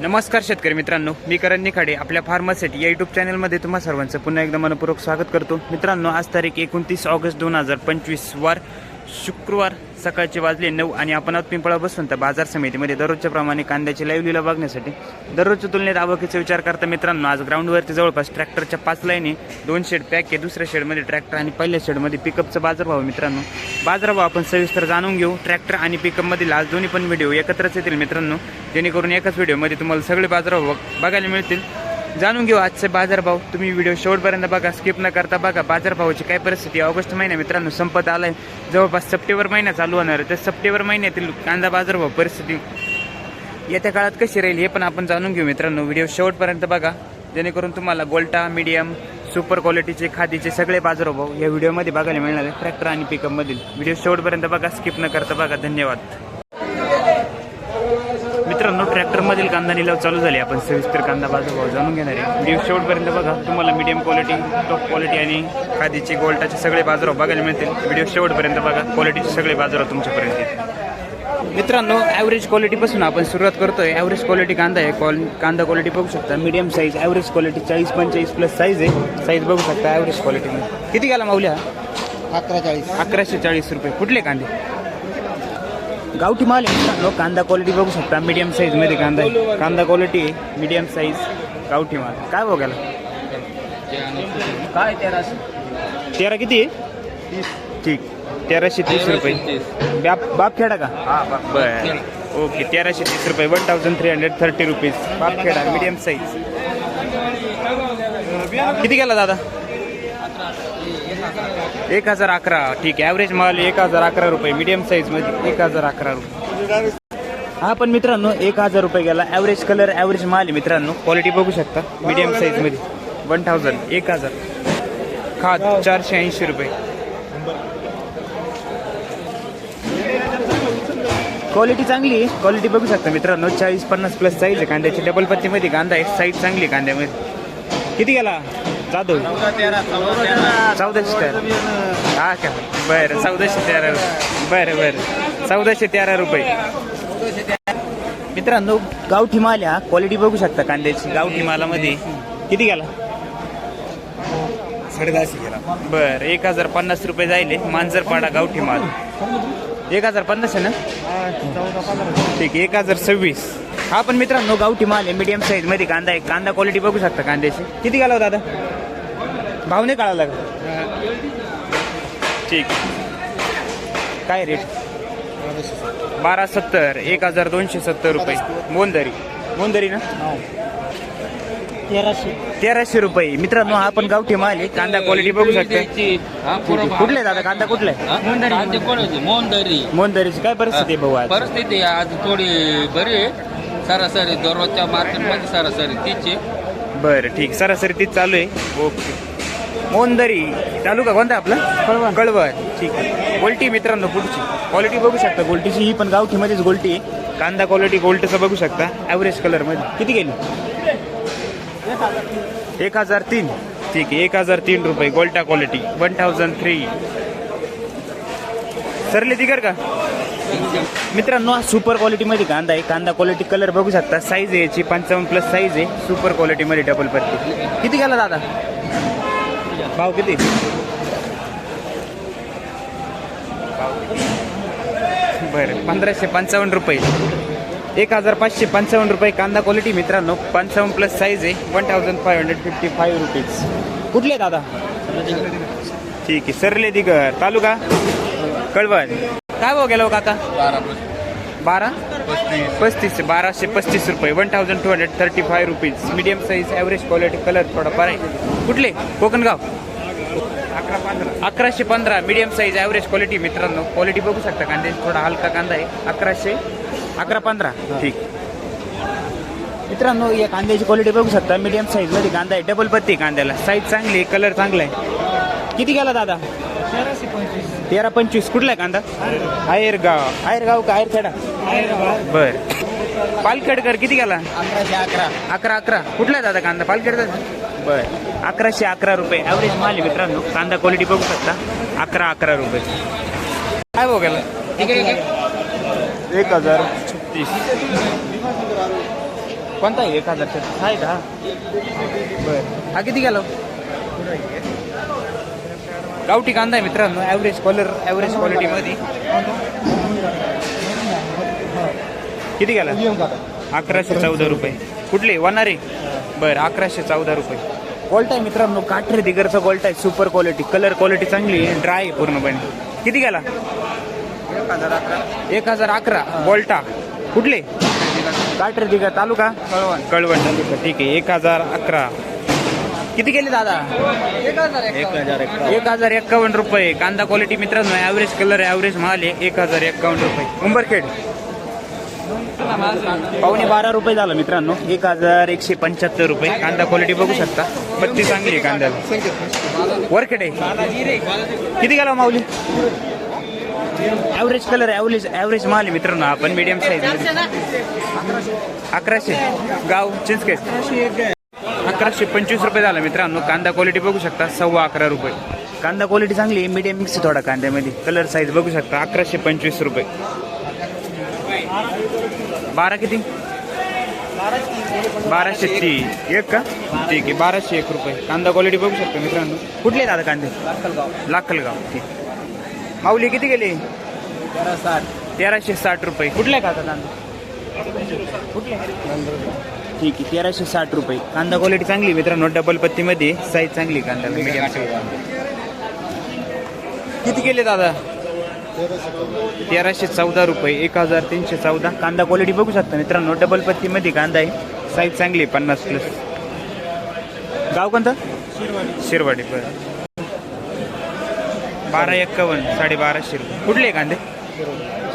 नमस्कार शेतकरी मित्रांनो मी करण निखाडे आपल्या फार्मासिटी या युट्यूब चॅनलमध्ये तुम्हा सर्वांचं पुन्हा एकदा मनपूर्वक स्वागत करतो. मित्रांनो आज तारीख एकोणतीस ऑगस्ट दोन हजार पंचवीस वार शुक्रवार सकाळचे वाजले नऊ आणि आपण आहोत पिंपळा बसून तर बाजार समितीमध्ये. दररोजच्या प्रमाणे कांद्याची लाईव्ह लिला बघण्यासाठी. दररोजच्या तुलनेत आवकीचा विचार करता मित्रांनो आज ग्राउंडवरती जवळपास ट्रॅक्टरच्या पाच लाईनी दोन शेड पॅक आहे दुसऱ्या शेडमध्ये ट्रॅक्टर आणि पहिल्या शेडमध्ये पिकअपचा बाजारभाव मित्रांनो. बाजारभाव आपण सविस्तर जाणून घेऊ. ट्रॅक्टर आणि पिकअपमधील आज दोन्ही पण व्हिडिओ एकत्रच येतील मित्रांनो. जेणेकरून एकाच व्हिडिओमध्ये तुम्हाला सगळे बाजारभाव बघ- बघायला मिळतील. जाणून घेऊ आजचे बाजारभाव तुम्ही व्हिडिओ शेवटपर्यंत बघा स्किप न करता बघा. बाजारभावाची काय परिस्थिती? ऑगस्ट महिना मित्रांनो संपत आलाय. जवळपास सप्टेंबर महिना चालू होणार आहे. तर सप्टेंबर महिन्यातील कांदा बाजारभाव परिस्थिती येत्या काळात कशी राहील हे पण आपण जाणून घेऊ मित्रांनो. व्हिडिओ शेवटपर्यंत बघा. जेणेकरून तुम्हाला गोल्टा मीडियम सुपर क्वालिटीचे खादीचे सगळे बाजारभाव या व्हिडिओमध्ये बघायला मिळणार आहे. ट्रॅक्टर आणि पिकअपमधील व्हिडिओ शेवटपर्यंत बघा स्किप न करता बघा. धन्यवाद मित्रांनो ट्रॅक्टरमधील कांदा निलाव चालू झाले. आपण सविस्तर कांदा बाजारभाव जाणून घेणार आहे. व्हिडिओ शेवटपर्यंत बघा. तुम्हाला मीडियम क्वालिटी टॉप क्वालिटी आणि खादीचे गोल्टाचे सगळे बाजारभाव बघायला मिळतील. व्हिडिओ शेवटपर्यंत बघा. क्वालिटीचे सगळे बाजारभाव तुमच्यापर्यंत येतील. मित्रांनो ॲव्हरेज क्वालिटीपासून आपण सुरुवात करतोय. ॲव्हरेज क्वालिटी कांदा आहे. क्वाल कांदा क्वालिटी बघू शकता. मीडियम साईज ॲव्हरेज क्वालिटी चाळीस पंचेचाळीस प्लस साईज आहे. साईज बघू शकता ॲव्हरेज क्वालिटीमध्ये किती गेला माऊल्या? अकरा चाळीस. अकराशे चाळीस रुपये. कुठले कांदे? गावठी माल आहे कांदा क्वालिटी बघू शकता मीडियम साईज मध्ये कांदा आहे. कांदा क्वालिटी मीडियम साईज गावठी माल. काय बघायला काय तेराशे? तेरा किती आहे? ठीक. तेराशे तीस रुपये. बाप बापखेडा का? बर. ओके तेराशे तीस रुपये. One thousand three hundred thirty rupees बापखेडा medium size किती गेला दादा? एक हजार अकरा. ठीक आहे. ॲव्हरेज माल एक हजार अकरा रुपये. मीडियम साईजमध्ये एक हजार अकरा रुपये. हा पण मित्रांनो एक हजार रुपये गेला. ॲव्हरेज कलर ॲव्हरेज माल आहे मित्रांनो. क्वालिटी बघू शकता. मीडियम साईजमध्ये वन थाउजंड एक हजार. खाद चारशे ऐंशी रुपये. क्वालिटी चांगली आहे. क्वालिटी बघू शकता मित्रांनो. चाळीस पन्नास प्लस साईज आहे. कांद्याची डबल पत्तीमध्ये कांदा आहे. साईज चांगली आहे कांद्यामध्ये. किती गेला? जाधव चौदाशे तेरा. हा का? बरं चौदाशे तेरा बरं बरं. चौदाशे तेरा रुपये. मित्रांनो गावठी माल हा क्वालिटी बघू शकता कांद्याची. गावठी मालामध्ये किती गेला? साडेदहाशे गेला. बर एक हजार पन्नास रुपये जाईल मांजरपाडा गावठी माल एक हजार पन्नास आहे ना? ठीक आहे एक हजार सव्वीस. हा पण मित्रांनो गावठी माल आहे. मीडियम साईजमध्ये कांदा आहे. कांदा क्वालिटी बघू शकता कांद्याची. किती गेला हो दादा? भाव नाही कळाला का ठीक. काय रेट बारा सत्तर एक हजार दोनशे सत्तर रुपये. मोंदरी मोंदरी ना? तेराशे. तेराशे रुपये. मित्रांनो हा पण गावठी माल आहे. कांदा क्वालिटी बघू शकता. कुठले दादा? कांदा कुठला? मोंदरीची काय परिस्थिती आहे भाऊ आज? परिस्थिती आज थोडी बरी आहे. सरासरी दररोजच्या मार्केटमध्ये सरासरी तीच आहे. बरं ठीक. सरासरी तीच चालू आहे. ओके. मोंदरी चालू का कोणता आपला? कळवण. कळवण. ठीक आहे. गोल्टी मित्रांनो पुढची. क्वालिटी बघू शकता. गोल्टीची ही पण गावठीमध्येच गोल्टी आहे. कांदा क्वालिटी गोल्टचं बघू शकता. ॲव्हरेज कलरमध्ये किती गेली एक हजार तीन. ठीक आहे. एक हजार तीन रुपये. गोल्टा क्वालिटी वन थाउजंड थ्री सरले दिगर का? मित्रांनो सुपर क्वालिटीमध्ये कांदा आहे. कांदा क्वालिटी कलर बघू शकता. साईज आहे याची. पंचावन्न प्लस साईज आहे. सुपर क्वालिटीमध्ये डबल पत्ती. किती गेला दादा? भाव किती बरं पंधराशे पंचावन्न रुपये. एक हजार पाचशे पंचावन्न रुपये कांदा क्वालिटी मित्रांनो. पंचावन्न प्लस साईज आहे. One thousand five hundred fifty five rupees कुठले दादा? ठीक आहे सरले दिगर. तालुका? कळवण. काय भाव गेला हो काका? बारा पस्तीस. बाराशे पस्तीस रुपये. One thousand two hundred thirty five rupees medium size average quality colour थोडा फार आहे. कुठले? कोकणगाव. अकराशे पंधरा मीडियम साईज ॲव्हरेज क्वालिटी मित्रांनो. क्वालिटी बघू शकता कांदे थोडा हलका कांदा आहे. अकराशे अकरा पंधरा. ठीक. मित्रांनो या कांद्याची क्वालिटी बघू शकता. मीडियम साईजमध्ये कांदा आहे. डबल पत्ती कांद्याला. साईज चांगली आहे कलर चांगला आहे. किती गेला दादा? तेरा पंचवीस. कुठला आहे कांदा? आयरगाव. आयरगाव का? आयरखेडा? बर. पालखेडकर किती गेला? अकराशे अकरा. अकरा अकरा. कुठला आहे दादा कांदा? पालखेडचा? बर अकराशे अकरा रुपये ॲव्हरेज माल आहे मित्रांनो कांदा क्वालिटी बघू शकता अकरा अकरा रुपये काय भाऊ गेला एक हजार छत्तीस कोणता आहे एक हजार छत्तीस आहे का बर हा किती गेलो गावठी कांदा आहे मित्रांनो ॲव्हरेज कलर ॲव्हरेज क्वालिटीमध्ये किती गेला अकराशे चौदा रुपये कुठले वनारे बरं अकराशे चौदा रुपये गोल्ट आहे मित्रांनो. काठरे दिगरचा गोल्ट आहे. सुपर क्वालिटी कलर क्वालिटी चांगली आहे. ड्राय आहे पूर्णपणे. किती गेला? एक हजार अकरा. गोल्टा कुठले? काठरे दिगर तालुका? कळवण. कळवण तालुका. ठीक आहे. एक हजार अकरा. किती गेले दादा? एक हजार एक. एक हजार एक्कावन्न रुपये. कांदा क्वालिटी मित्रांनो ॲव्हरेज कलर ॲव्हरेज माल आहे. एक हजार एक्कावन्न रुपये. उंबरखेड. पावणे बारा रुपये झालं मित्रांनो एक हजार एकशे पंच्याहत्तर रुपये कांदा क्वालिटी बघू शकता बत्ती चांगली आहे कांद्याला वरखेड आहे किती गेला माऊली ॲव्हरेज कलर ॲव्हरेज ॲव्हरेज माल आहे मित्रांनो आपण मीडियम साईज अकराशे गाव चिंचखेड अकराशे पंचवीस रुपये झाला मित्रांनो कांदा क्वालिटी बघू शकता सव्वा अकरा रुपये कांदा क्वालिटी चांगली आहे मीडियम मिक्स आहे थोडा कांद्यामध्ये कलर साईज बघू शकता अकराशे पंचवीस रुपये बारा किती? बाराशे ती एक का? ठीक आहे बाराशे एक रुपये. कांदा क्वालिटी बघू शकतो मित्रांनो. कुठले दादा कांदे? लाखलगाव. लाखलगाव ठीक माऊली किती गेली? तेराशे साठ रुपये. कुठले का कांदा? कुठले? ठीक आहे तेराशे साठ रुपये. कांदा क्वालिटी चांगली मित्रांनो. डबल पत्तीमध्ये साईज चांगली कांदा किती गेले दादा? तेराशे चौदा रुपये एक हजार तीनशे चौदा. कांदा क्वालिटी बघू शकता मित्रांनो डबल पत्तीमध्ये कांदा आहे. साईज चांगली आहे पन्नास प्लस गाव कोणतं? शिरवाडी बरं. बारा एक्कावन्न साडेबाराशे रुपये. कुठले कांदे?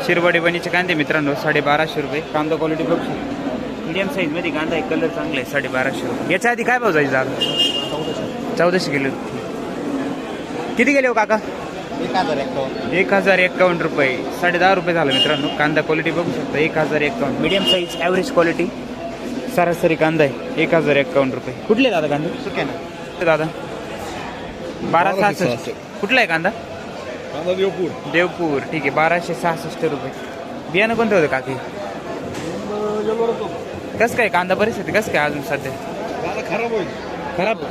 शिरवाडी बनीचे कांदे मित्रांनो साडेबाराशे रुपये. कांदा क्वालिटी बघू शकता. मीडियम साईजमध्ये कांदा आहे कलर चांगला आहे साडेबाराशे रुपये. याच्या आधी काय भाव जायचं दादा? चौदाशे किलो. किती गेले हो काका? एक हजार एक एक हजार एक्कावन्न रुपये. साडे दहा रुपये झालं मित्रांनो. कांदा क्वालिटी बघू शकता. एक हजार एक्कावन्न मीडियम साईज ॲव्हरेज क्वालिटी सरासरी कांदा आहे. एक हजार एक्कावन्न रुपये. कुठले दादा कांदे? सुके ना. कुठले दादा. बारा सहासष्ट. कुठला आहे कांदा? कांदा देवपूर. देवपूर. ठीक आहे. बाराशे सहासष्ट रुपये. बियाणं कोणतं होतं काकी? कसं काय कांदा परिस्थिती? कसं काय अजून सध्या? कांदा खराब होईल. खराब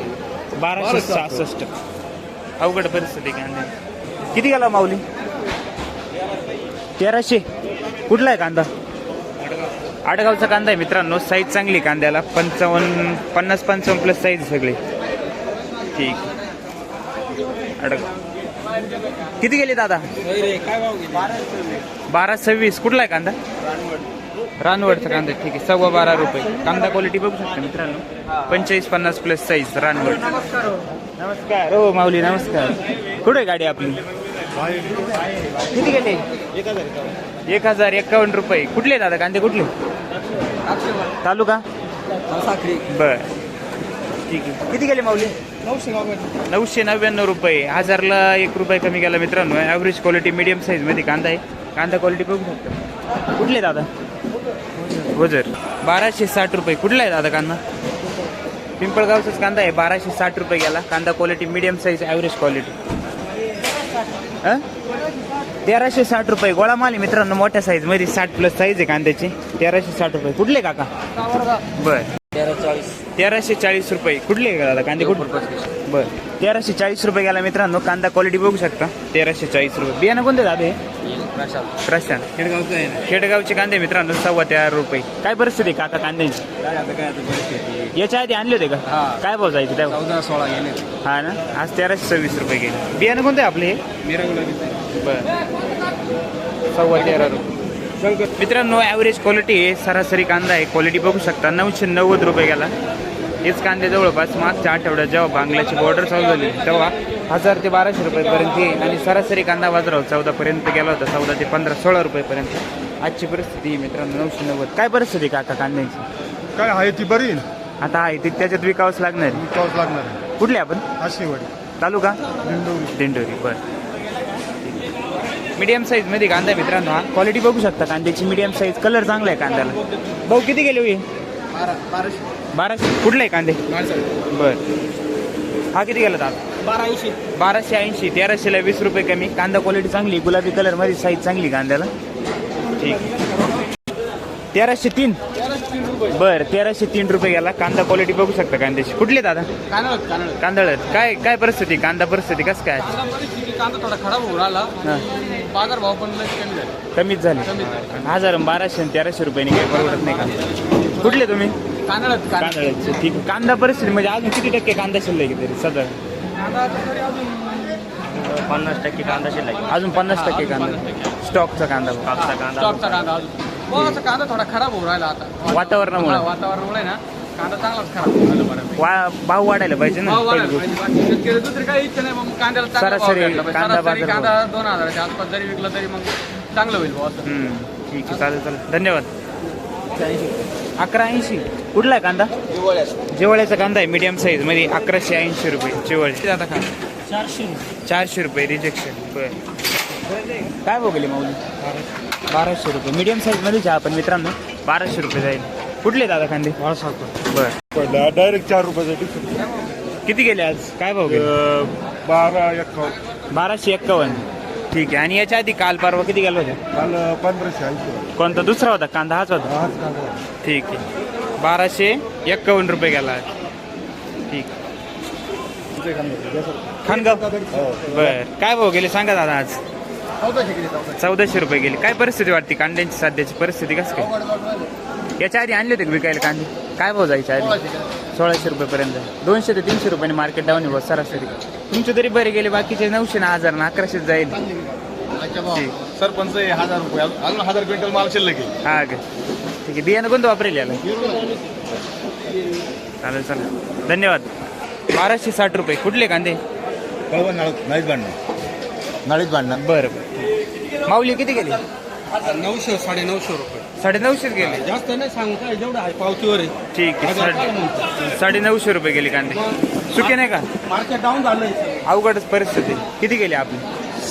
बाराशे सहासष्ट. अवघड परिस्थिती कांदा किती गेला माऊली? तेराशे. कुठला आहे कांदा? आडगावचा कांदा आहे मित्रांनो. साईज चांगली आहे कांद्याला. पंचावन्न पन्नास पंचावन्न प्लस साईज सगळी. ठीक. आडगाव. किती गेले दादा? बारा सव्वीस. कुठला आहे कांदा? रानवडचा कांदा. ठीक आहे. सव्वा बारा रुपये. कांदा क्वालिटी बघू शकता मित्रांनो. पंचेचाळीस पन्नास प्लस साईज रानवड. नमस्कार हो. माऊली नमस्कार. कुठे गाडी आपली? किती गेले एक हजार एक हजार एक्कावन्न रुपये. कुठले दादा? कांदे कुठले? तालुका? साखरी. बर. ठीक आहे. किती गेले माऊली? नऊशे नऊशे नव्याण्णव रुपये. हजारला एक रुपये कमी गेला मित्रांनो. ॲव्हरेज क्वालिटी मीडियम साईजमध्ये कांदा आहे. कांदा क्वालिटी बघू शकता. कुठले दादा? गोजर बाराशे साठ रुपये. कुठला आहे दादा कांदा? पिंपळगावचाच कांदा आहे. बाराशे साठ रुपये गेला. कांदा quality medium size average quality तेराशे साठ रुपये. गोळा माल आहे मित्रांनो मोठ्या साईजमध्ये साठ प्लस साईज आहे कांद्याची. तेराशे साठ रुपये. कुठले काका? बर. तेराशे चाळीस रुपये. कुठले आहे दादा? कांदे कुठले? बर. तेराशे चाळीस रुपये गेला मित्रांनो. कांदा क्वालिटी बघू शकता. तेराशे चाळीस रुपये. बियाणं कोणते दादा हे? प्रशांत. खेडगावचं आहे ना? खेडगावचे कांदे मित्रांनो सव्वा तेरा रुपये. काय परिस्थिती आहे काका कांद्यांची? काय आता काय आता परिस्थिती? याच्या आधी आणले होते का? हा. काय भाव जायचे त्या चौदा सोळा गेले हा ना? आज तेराशे सव्वीस रुपये गेले. बियाणं कोणते आपले हे? मिरवलं बर. सव्वा तेरा रुपये. मित्रांनो ॲव्हरेज क्वालिटी आहे. सरासरी कांदा आहे. क्वालिटी बघू शकता. नऊशे नव्वद रुपये गेला. हेच कांदे जवळपास मागच्या आठवड्यात जेव्हा बांगलाची बॉर्डर चालू झाली तेव्हा हजार ते बाराशे रुपयेपर्यंत आणि सरासरी कांदा बाजारावर चौदापर्यंत गेला होता. चौदा ते पंधरा सोळा रुपयेपर्यंत. आजची परिस्थिती मित्रांनो नऊशे नव्वद. काय परिस्थिती काका कांद्याची? काय आहे ती बरी आता आहे ते. त्याच्यात विकावंच लागणार. पाऊस लागणार कुठले आपण? आशीवाडी तालुका? दिंडोरी. दिंडोरी. बर. मीडियम साईजमध्ये कांदा आहे मित्रांनो हा. क्वालिटी बघू शकता कांद्याची मीडियम साईज कलर चांगला आहे कांद्याला. भाऊ किती गेले होई? बारा बाराशे. बाराशे. कुठले आहे कांदे? बर. हा किती गेला दादा बारा ऐंशी बाराशे ऐंशी. तेराशेला वीस रुपये कमी. कांदा क्वालिटी चांगली गुलाबी कलरमध्ये साईज चांगली कांद्याला. ठीक. तेराशे तीन? बर तेराशे तीन रुपये गेला. कांदा क्वालिटी बघू शकता कांद्याची. कुठले दादा? कानळ कानळ कांदळ काय काय परिस्थिती? कांदा परिस्थिती कसं काय? कांदा परिस्थिती कांदा थोडा खराब होऊन आला हा. बाजार भाव पण कमी झाले. कमीच झाली. हजार आणि बाराशे आणि तेराशे रुपयाने काही परवडत नाही का? कुठले तुम्ही? कांदा कांदळाचे. ठीक. आहे. कांदा परिस्थिती म्हणजे अजून किती टक्के कांदा शिल्लक आहे तरी सदर कांदा तरी अजून पन्नास टक्के कांदा शिल्लक अजून पन्नास टक्के कांदा. स्टॉकचा कांदा कापसा कांदा स्टॉकचा कांदा अजून. असं कांदा थोडा खराब होऊन राहिला आता. वातावरणामुळे. हा, वातावरणामुळे ना. कांदा चांगलाच खराब. वा भाव वाढायला पाहिजे ना भाव वाढायला पहिली. गोष्ट. पाहिजे. बाकी शेतकरी दुसरी काही इच्छा नाही मग कांद्याला चांगला भाव सरासरी भेटला पाहिजे. कांदा सरासरी बाजार कांदा दोन हजाराच्या आसपास जरी विकला तरी मग चांगलं होईल भाऊ असं. हम्म, ठीक आहे चालेल चालेल. धन्यवाद. अकरा ऐंशी कुठला आहे कांदा? जेवळ्याचा कांदा आहे मीडियम साईजमध्ये अकराशे ऐंशी रुपये जेवळ आता का चारशे रुपये. रिजेक्शन बर. काय बघले माऊली? बाराशे. रुपये. मीडियम साईजमध्ये चहा पण मित्रांनो. बाराशे रुपये जाईल. कुठले दादा कांदे बर डायरेक्ट चार रुपयाचा किती गेले आज? काय भाव गेले? बारा एक्कावन्न. बाराशे एक्कावन्न. ठीक आहे. आणि याच्या आधी काल परवा किती गेलो होता? काल पंधराशे ऐंशी कोणता? दुसरा होता? कांदा हाच होता? ठीक आहे. बाराशे एक्कावन्न रुपये गेला. आज. ठीक. खानगाव? बर. काय भाव गेले? सांगा दादा आज. चौदाशे रुपये गेले. काय परिस्थिती वाटते? कांद्यांची सध्याची परिस्थिती कसं काय? याच्या आधी आणले होते का विकायला कांदे? काय भाव जायच्या आधी? सोळाशे रुपयेपर्यंत. दोनशे ते तीनशे रुपयाने मार्केट डाऊन आहे सरासरी. तुमचे तरी बरे गेले बाकीचे नऊशे ना हजार ना अकराशे जाईल. सरपंच हे हजार रुपये अजून हजार क्विंटल माल शिल्लक हा का ठीक आहे. बियाणं कोणतं वापरेल याला? चालेल चालेल. धन्यवाद. बाराशे साठ रुपये. कुठले कांदे? कळवण नाळीत नाळीत बांधणं नाळीत बांधणं बरं बरं. माऊली किती गेले? नऊशे साडे नऊशे रुपये. साडे नऊशेच गेले जास्त नाही सांगू काय जेवढं आहे पावतीवर आहे ठीक आहे साडे साडे नऊशे रुपये गेले कांदे. सुके नाही का? मार्केट डाऊन झालंय. अवघडच परिस्थिती. किती गेले आपले?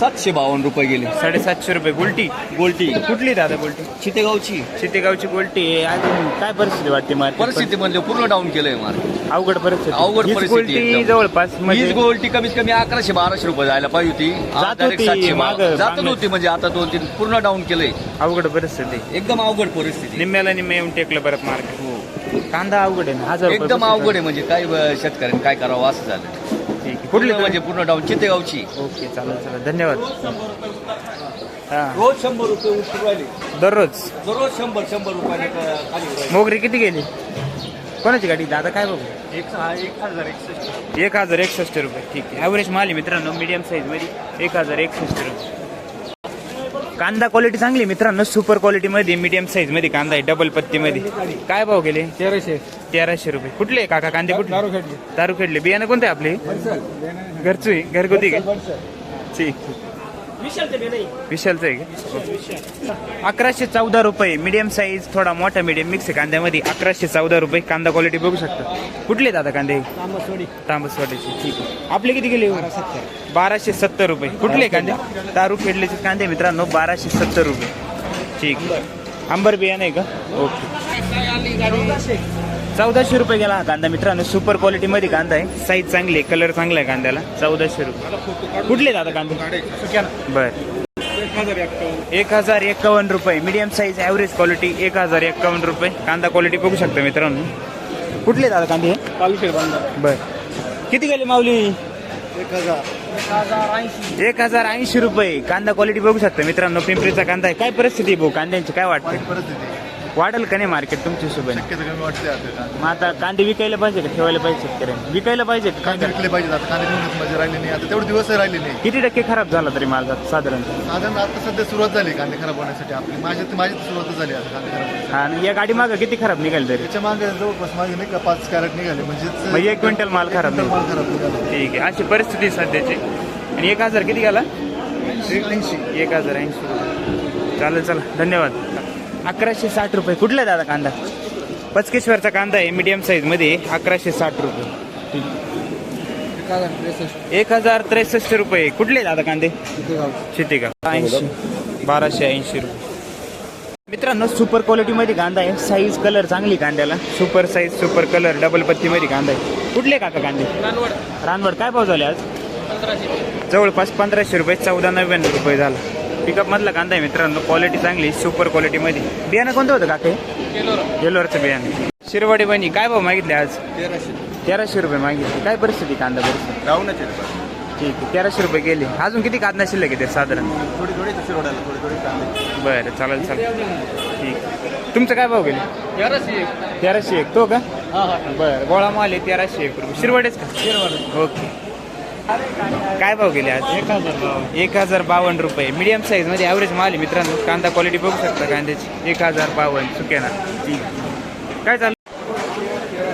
सातशे बावन्न रुपये गेले. साडेसातशे रुपये. गुलटी गोल्टी कुठली दादा गुलटी चितेगावची. चितेगावची गुलटी आहे. अजून काय परिस्थिती वाटते मार्केट परिस्थिती म्हणजे पूर्ण डाऊन केलंय मार्केट. अवघड परिस्थिती. अवघड हीच परिस्थिती गुलटी एकदम. जवळपास वीज म्हणजे गोल्टी कमीत कमी अकराशे बाराशे रुपये जायला पाहिजे होती. आज जात direct होती, सातशे मागं, बारा. जातच मागं. होती म्हणजे आता दोन तीन पूर्ण डाऊन केलंय. अवघड परिस्थिती. एकदम अवघड परिस्थिती. निम्म्याला निम्मे येऊन टेकलं परत मार्केट. कांदा अवघड आहे ना हजार रुपये एकदम बसत अवघड आहे म्हणजे काय अं, शेतकऱ्यांनी काय करावं असं झालं. कुठले म्हणजे पूर्ण डाऊन? चितेगावची. ओके चालेल चालेल. धन्यवाद. हा. रोज शंभर रुपये उतरू राहिले. दररोज? दररोज शंभर शंभर रुपयाने खाली. मोगरी किती गेली? कोणाची गाडी? दादा काय बघू? एक सहा- एक हजार एकसष्ट. एक हजार एकसष्ट रुपये. ठीक आहे. ॲव्हरेज माल आहे मित्रांनो मीडियम साईजमध्ये एक हजार एकसष्ट रुपये. कांदा क्वालिटी चांगली मित्रांनो. सुपर क्वालिटी मध्ये मीडियम साईजमध्ये कांदा आहे डबल पत्ती मध्ये काय भाव गेले? तेराशे. तेराशे रुपये. कुठले काका? कांदे कुठले? दारू खेळले बियाणं कोणते आपले? घरचे? घरगुती का? ठीक विशालचं आहे का? अकराशे चौदा रुपये. मीडियम साईज थोडा मोठा मीडियम मिक्स आहे कांद्यामध्ये. अकराशे चौदा रुपये. कांदा क्वालिटी बघू शकता. कुठले दादा कांदे? तांबसवाडीचे. ठीक आहे. आपले किती गेले? बाराशे सत्तर. रुपये. कुठले कांदे? दारू खेळल्याचे कांदे मित्रांनो बाराशे सत्तर रुपये. ठीक. अंबर. बियाणं आहे का? ओके. चौदाशे रुपये गेला हा कांदा मित्रांनो. सुपर क्वालिटी मध्ये कांदा आहे. साईज चांगली आहे कलर चांगला आहे कांद्याला. चौदाशे रुपये. कुठले दादा कांदे? बर. एक हजार एक्कावन्न रुपये. मीडियम साईज ॲव्हरेज क्वालिटी एक हजार एक्कावन्न रुपये. कांदा क्वालिटी बघू शकता मित्रांनो. कुठले दादा कांदे हे? बर. किती गेले माऊली? एक हजार एक हजार ऐंशी रुपये. कांदा क्वालिटी बघू शकता मित्रांनो. पिंपरीचा कांदा आहे. काय परिस्थिती आहे भाऊ? कांद्यांची काय वाटते? परिस्थिती? वाढेल का नाही मार्केट तुमच्या हिशोबाने? शक्यता कमी वाटते आता. मग आता कांदे विकायला पाहिजे का? ठेवायला पाहिजे शेतकऱ्यांनी? विकायला पाहिजे का? काय कांदे करायचं? विकले पाहिजे आता. कांदे म्हणजे राहिले नाही. आता तेवढे दिवसही राहिले नाही. किती टक्के खराब झाला तरी माल जात साधारणतः साधारण आता सध्या सुरुवात झाली कांदे खराब होण्यासाठी आपली. माझ्या माझी तर सुरुवात झाली आता कांदे खराब होण्यासाठी. आणि या गाडी मागं किती खराब निघाल तरी? त्याच्यामागे जवळपास मागे नाही का पाच कॅरेट निघाले. म्हणजे म्हणजे एक क्विंटल माल खराब माल खराब निघाला. ठीक आहे. अशी परिस्थिती आहे सध्याची. आणि एक हजार किती गेला? एक ऐंशी. एक हजार ऐंशी. चालेल चला धन्यवाद. अकराशे साठ रुपये. कुठला आहे दादा कांदा? पचकेश्वरचा कांदा आहे मीडियम साईजमध्ये अकराशे साठ रुपये. एक हजार त्रेसष्ट रुपये. कुठले दादा कांदे? शेतीगाव ऐंशी. बाराशे ऐंशी रुपये. मित्रांनो सुपर क्वालिटीमध्ये कांदा आहे. साईज कलर चांगली कांद्याला. Super size super colour double पत्तीमध्ये कांदा आहे. कुठले काका कांदे? रानवड. काय भाव झाले आज? जवळपास पंधराशे रुपये चौदा नव्याण्णव रुपये झाला. पिकअप मधला कांदा आहे मित्रांनो. क्वालिटी चांगली सुपर क्वालिटीमध्ये बियाणं कोणतं होतं काका? येलोरचं बियाणे. शिरवाडी बहिणी काय भाव मागितले आज? तेराशे. रुपये मागितले. काय परिस्थिती कांदा परिस्थिती राहूनच ठीक आहे तेराशे रुपये गेले अजून किती कांदा शिल्लक आहे ते साधारण? थोडी थोडी थोडी थोडी कांदे. बरं चालेल चालेल. ठीक. तुमचं काय भाव गेले? तेराशे एक. तो का? बरं गोळा माल आहे तेराशे एक रुपये. शिरवडेच का? ओके. काय भाव गेले आज? एक हजार एक हजार बावन्न रुपये. मीडियम साईजमध्ये ॲव्हरेज माल आहे मित्रांनो. कांदा क्वालिटी बघू शकता कांद्याची. एक हजार बावन्न. सुकेना ठीक काय चालू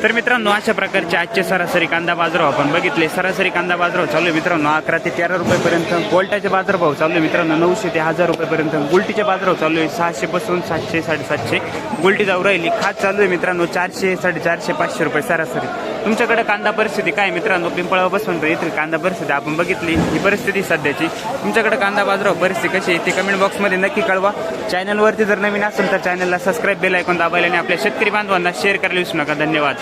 तर मित्रांनो अशा प्रकारचे आजचे सरासरी कांदा बाजारभाव आपण बघितले. सरासरी कांदा बाजारभाव चालू आहे मित्रांनो. अकरा ते तेरा रुपयेपर्यंत गोल्टाचे बाजारभाव चालू आहे मित्रांनो. नऊशे ते हजार रुपयेपर्यंत गुलटीचे बाजारभाव चालू आहे. सहाशे पासून सातशे साडेसातशे गुलटी जाऊ राहिली. खात चालू आहे मित्रांनो. चारशे साडेचारशे पाचशे रुपये सरासरी. तुमच्याकडे कांदा परिस्थिती काय मित्रांनो? पिंपळा बसून येथील कांदा परिस्थिती आपण बघितली. ही परिस्थिती सध्याची. तुमच्याकडे कांदा बाजारभाव परिस्थिती कशी आहे ते कमेंट बॉक्समध्ये नक्की कळवा. चॅनलवरती जर नवीन असेल तर चॅनलला सबस्क्राईब बेल ऐकून दाबायला आणि आपल्या शेतकरी बांधवांना शेअर करायला विसरू नका. धन्यवाद.